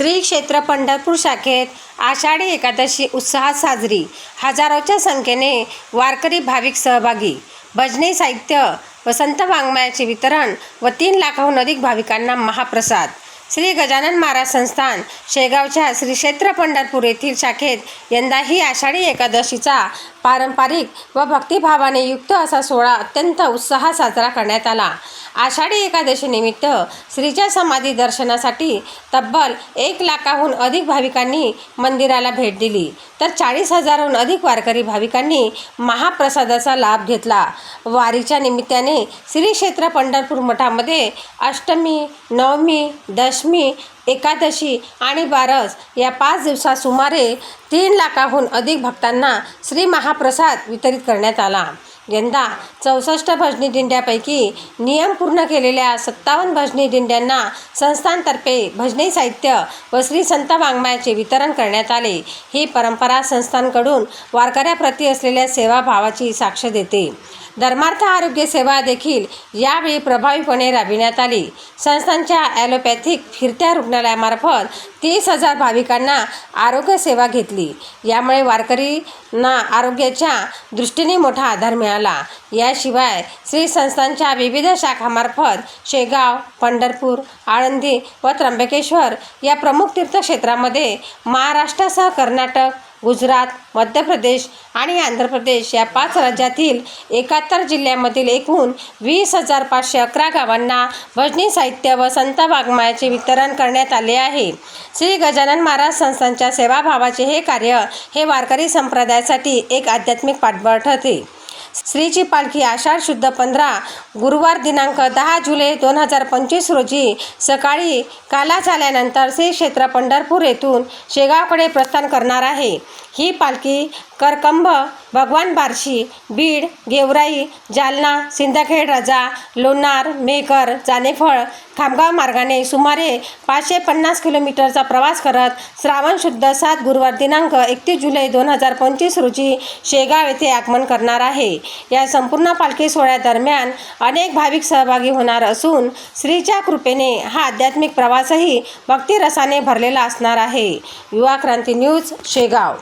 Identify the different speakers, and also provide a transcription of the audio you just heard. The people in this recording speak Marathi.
Speaker 1: श्री क्षेत्र पंढरपूर शाखेत आषाढी एकादशी उत्साहात साजरी. हजारोच्या संख्येने वारकरी भाविक सहभागी. भजनी साहित्य व संत वाङ्मयाचे वितरण व तीन लाखाहून अधिक भाविकांना महाप्रसाद. श्री गजानन महाराज संस्थान शेगावच्या श्री क्षेत्र पंढरपूर येथील शाखेत यंदाही आषाढी एकादशीचा पारंपरिक व भक्तिभावाने युक्त असा सोहळा अत्यंत उत्साहात साजरा करण्यात आला. आषाढी एकादशीनिमित्त श्रीच्या समाधी दर्शनासाठी तब्बल एक लाखाहून अधिक भाविकांनी मंदिराला भेट दिली. तर चाळीस हजारहून अधिक वारकरी भाविकांनी महाप्रसादाचा लाभ घेतला. वारीच्या निमित्ताने श्री क्षेत्र पंढरपूर मठामध्ये अष्टमी नवमी दश दशमी एकादशी आणि बारस या पाच दिवसात सुमारे तीन लाखाहून अधिक भक्तांना श्री महाप्रसाद वितरित करण्यात आला. यंदा चौसष्ट भजनी दिंड्यापैकी नियम पूर्ण केलेल्या सत्तावन्न भजनी दिंड्यांना संस्थांतर्फे भजनी साहित्य व श्री संत वाङ्मयाचे वितरण करण्यात आले. ही परंपरा संस्थांकडून वारकऱ्याप्रती असलेल्या सेवाभावाची साक्ष देते. धर्मार्थ आरोग्य सेवा देखील यावेळी प्रभावीपणे राबविण्यात आली. संस्थांच्या ॲलोपॅथिक फिरत्या रुग्णालयामार्फत तीस हजार भाविकांना आरोग्य सेवा घेतली. यामुळे वारकरींना आरोग्याच्या दृष्टीने मोठा आधार मिळाला. याशिवाय श्री संस्थांच्या विविध शाखामार्फत शेगाव पंढरपूर आळंदी व त्र्यंबकेश्वर या प्रमुख तीर्थक्षेत्रामध्ये महाराष्ट्रासह कर्नाटक गुजरात मध्य प्रदेश आणि आंध्र प्रदेश या पाच राज्यातील एकाहत्तर जिल्ह्यामधील एकूण वीस हजार पाचशे अकरा गावांना भजनी साहित्य व संत वाङ्मयाचे वितरण करण्यात आले आहे. श्री गजानन महाराज संस्थांच्या सेवाभावाचे हे कार्य हे वारकरी संप्रदायासाठी एक आध्यात्मिक पाठबळ ठरते. श्रीची पालखी आषाढ शुद्ध पंधरा गुरुवार दिनांक दहा जुलै दोन हजार पंचवीस रोजी सकाळी काला झाल्यानंतर श्री क्षेत्र पंढरपूर येथून शेगावकडे प्रस्थान करणार आहे. ही पालखी करकंब भगवान बार्शी बीड गेवराई जालना सिंदखेड रजा लोणार मेकर जानेफळ खामगाव मार्गाने सुमारे पाचशे पन्नास किलोमीटरचा प्रवास करत श्रावण शुद्ध सात गुरुवार दिनांक एकतीस जुलै दोन हजार पंचवीस रोजी शेगाव येथे आगमन करणार आहे. या संपूर्ण पालखी सोहळ्यादरम्यान अनेक भाविक सहभागी होणार असून श्रीच्या कृपेने हा आध्यात्मिक प्रवासही भक्तिरसाने भरलेला असणार आहे. युवा क्रांती न्यूज शेगाव.